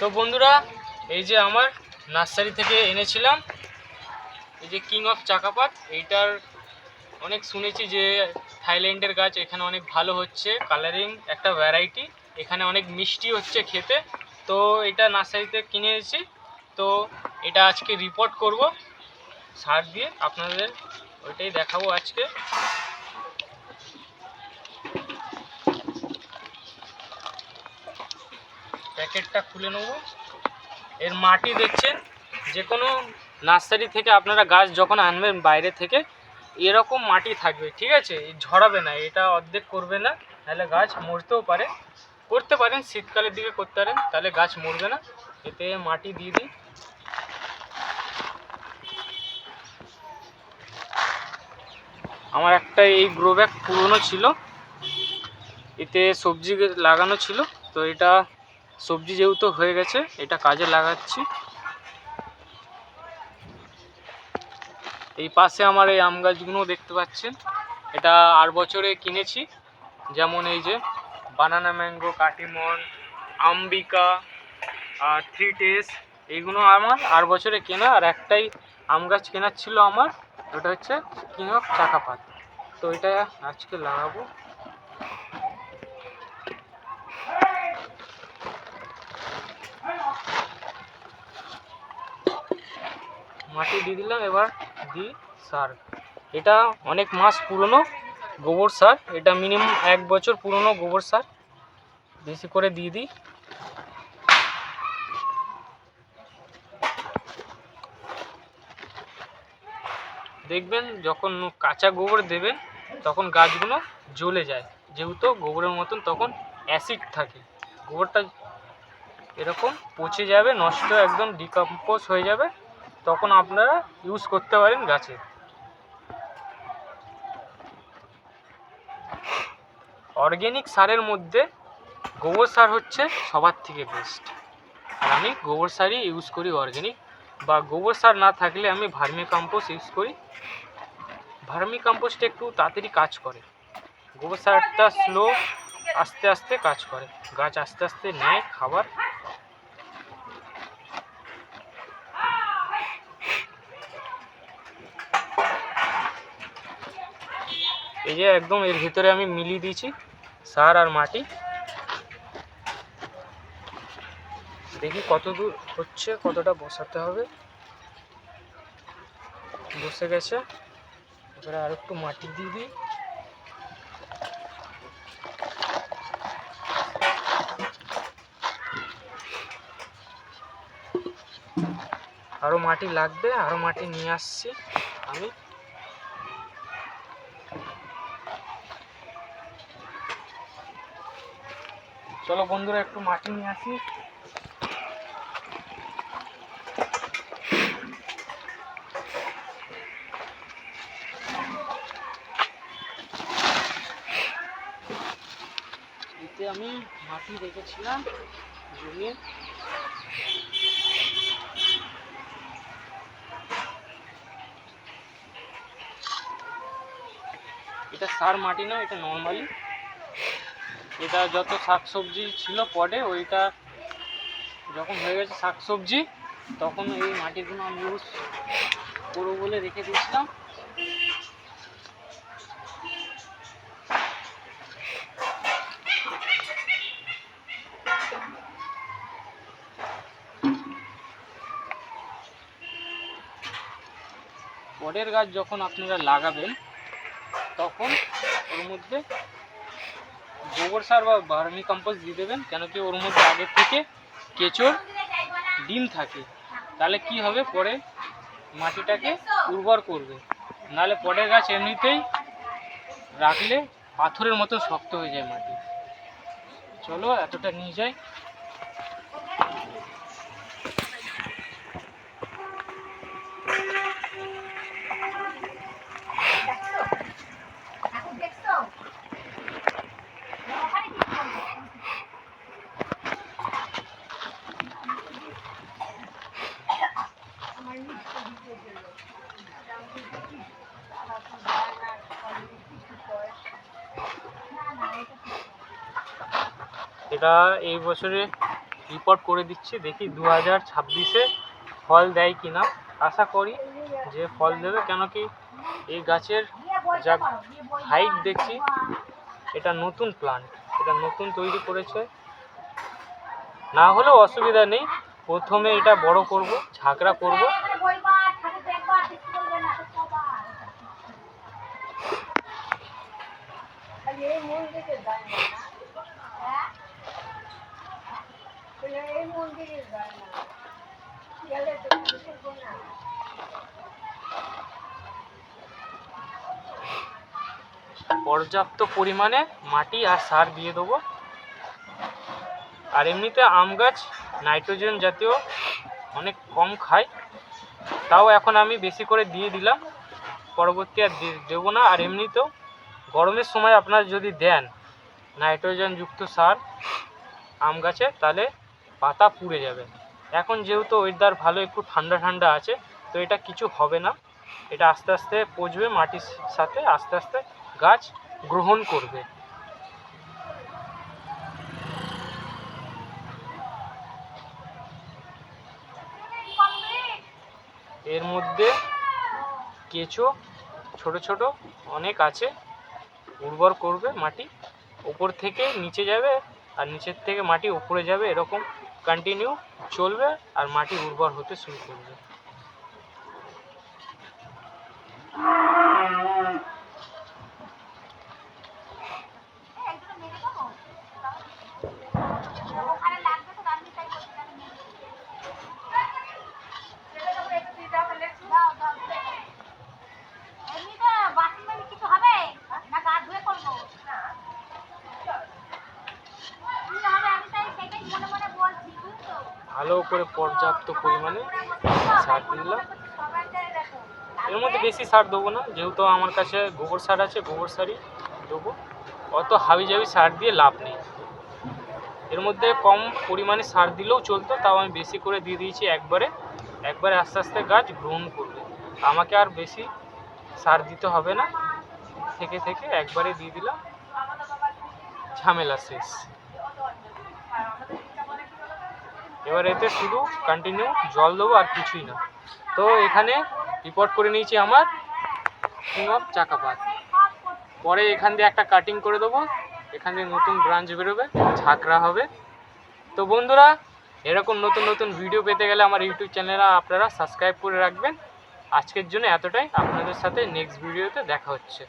তো বন্ধুরা, এই যে আমার নার্সারি থেকে এনেছিলাম, এই যে কিং অফ চাকাপাত এইটার অনেক শুনেছি যে থাইল্যান্ডের গাছ এখানে অনেক ভালো হচ্ছে কালারিং একটা ভ্যারাইটি এখানে অনেক মিষ্টি হচ্ছে খেতে। তো এটা নার্সারিতে কিনে এনেছি, তো এটা আজকে রিপোর্ট করব, সার দিয়ে আপনাদের ওইটাই দেখাবো আজকে। প্যাকেটটা খুলে নেব। এর মাটি দেখছেন? যে কোনো নার্সারি থেকে আপনারা গাছ যখন আনবেন বাইরে থেকে, এরকম মাটি থাকবে, ঠিক আছে? ঝরাবে না, এটা অর্ধেক করবে না তাহলে গাছ মরতেও পারে। করতে পারেন, শীতকালের দিকে করতে পারেন, তাহলে গাছ মরবে না। এতে মাটি দিয়ে দিই আমার একটা এই গ্রো ব্যাগ পুরনো ছিল। এতে সবজি লাগানো ছিল, তো এটা সবজি যেহেতু হয়ে গেছে, এটা কাজে লাগাচ্ছি। এই পাশে আমার এই আম গাছগুলো দেখতে পাচ্ছেন। এটা আর বছরে কিনেছি, যেমন এই যে বানানা ম্যাঙ্গো, কাটিমন, আম্বিকা, আর থ্রি টেস এইগুলো আমার আর বছরে কেনা, আর একটাই আম গাছ কেনার ছিল আমার, ওটা হচ্ছে কিং অফ চাকাপাত। তো এটা আজকে লাগাবো। মাটি দিয়ে দিলাম, এবার দিই সার। এটা অনেক মাস পুরনো গোবর সার, এটা মিনিমাম এক বছর পুরনো গোবর সার। বেশি করে দিয়ে দিই। দেখবেন যখন কাঁচা গোবর দেবেন, তখন গাছগুলো জ্বলে যায়। যেহেতু গোবরের মতন তখন অ্যাসিড থাকে। গোবরটা এরকম পচে যাবে, নষ্ট একদম ডিকম্পোজ হয়ে যাবে। তখন আপনারা ইউজ করতে পারেন গাছে। অর্গ্যানিক সারের মধ্যে গোবর সার হচ্ছে সবার থেকে বেস্ট আর আমি গোবর সারই ইউজ করি অর্গ্যানিক বা গোবর সার না থাকলে আমি ভার্মি কম্পোস্ট ইউজ করি। ভার্মি কম্পোস্ট একটু তাড়াতাড়ি কাজ করে। গোবর সারটা স্লো আস্তে আস্তে কাজ করে। গাছ আস্তে আস্তে নেয়, খাবার এই যে একদম এর ভিতরে আমি মিলিয়ে দিয়েছি সার আর মাটি। দেখি কত দূর হচ্ছে, কতটা বসাতে হবে। বসে গেছে। এবারে আর একটু মাটি দিয়ে দিই। আরও মাটি লাগবে আরও মাটি নিয়ে আসছি আমি। চলো বন্ধুরা, একটু মাটি নিয়ে আসি। এতে আমি মাটি রেখেছিলাম জমিয়ে এটা সার মাটি না, এটা নর্মালি। এটা যত শাকসবজি ছিল পটে ওইটা যখন হয়ে গেছে শাকসবজি, তখন এই মাটিগুলো আমি ইউজ করব বলে রেখে দিয়েছিলাম। পটের গাছ যখন আপনারা লাগাবেন, তখন ওর মধ্যে গোবর সার বা ভার্মি কম্পোস্ট দিয়ে দেবেন, কেন কি ওর মধ্যে আগের থেকে কেঁচোর, ডিম থাকে। তাহলে কি হবে? পরে মাটিটাকে উর্বর করবে। নাহলে পটের গাছ এমনিতেই রাখলে পাথরের মতো শক্ত হয়ে যায় মাটি। চলো, এতটা নিয়ে যাই। এটা এই বছরে রিপোর্ট করে দিচ্ছি। দেখি দু হাজার ছাব্বিশে ফল দেয় কি না আশা করি যে ফল দেবে কেন কি এই গাছের যা হাইট দেখছি, এটা নতুন প্লান্ট এটা নতুন তৈরি করেছে। না হলেও অসুবিধা নেই, প্রথমে এটা বড় করব, ঝাঁকড়া করব মন্দিরের গায়ে না হ্যাঁ এই মন্দিরের গায়ে না গেলে তো বুঝব না পর্যাপ্ত পরিমাণে মাটি আর সার দিয়ে দেবো। আর এমনিতে আম গাছ নাইট্রোজেন জাতীয় অনেক কম খায় তাও এখন আমি বেশি করে দিয়ে দিলাম। পরবর্তী আর দেবো না। আর এমনিতেও গরমের সময় আপনারা যদি দেন নাইট্রোজেনযুক্ত সার আম গাছে, তাহলে পাতা পুড়ে যাবে। এখন যেহেতু ওয়েদার ভালো, একটু ঠান্ডা ঠান্ডা আছে, তো এটা কিছু হবে না। এটা আস্তে আস্তে পচবে মাটির সাথে, আস্তে আস্তে গাছ গ্রহণ করবে। এর মধ্যে কেঁচো ছোট ছোট অনেক আছে, উর্বর করবে মাটি। উপর থেকে নিচে যাবে, আর নিচের থেকে মাটি উপরে যাবে, এরকম কন্টিনিউ চলবে আর মাটি উর্বর হতে শুরু করবে। ভালো করে পর্যাপ্ত পরিমাণে সার দিলাম। এর মধ্যে বেশি সার দেবো না, যেহেতু আমার কাছে গোবর সার আছে, গোবর সারই দেবো। অত হাবি জাবি সার দিয়ে লাভ নেই। এর মধ্যে কম পরিমাণে সার দিলেও চলতো, তাও আমি বেশি করে দিয়ে দিয়েছি একবারে। একবারে আস্তে আস্তে গাছ গ্রহণ করবে। আমাকে আর বেশি সার দিতে হবে না। থেকে থেকে একবারে দিয়ে দিলাম। ঝামেলা শেষ। এবার এতে শুধু কন্টিনিউ জল দেবো আর কিছুই না। তো এখানে রিপোর্ট করে নিয়েছি আমার কিং অফ চাকাপাত। পরে এখান দিয়ে একটা কাটিং করে দেবো। এখান দিয়ে নতুন ব্রাঞ্চ বেরোবে, ঝাঁকড়া হবে। তো বন্ধুরা, এরকম নতুন নতুন ভিডিও পেতে গেলে আমার ইউটিউব চ্যানেলে আপনারা সাবস্ক্রাইব করে রাখবেন। আজকের জন্য এতটাই। আপনাদের সাথে নেক্সট ভিডিওতে দেখা হচ্ছে।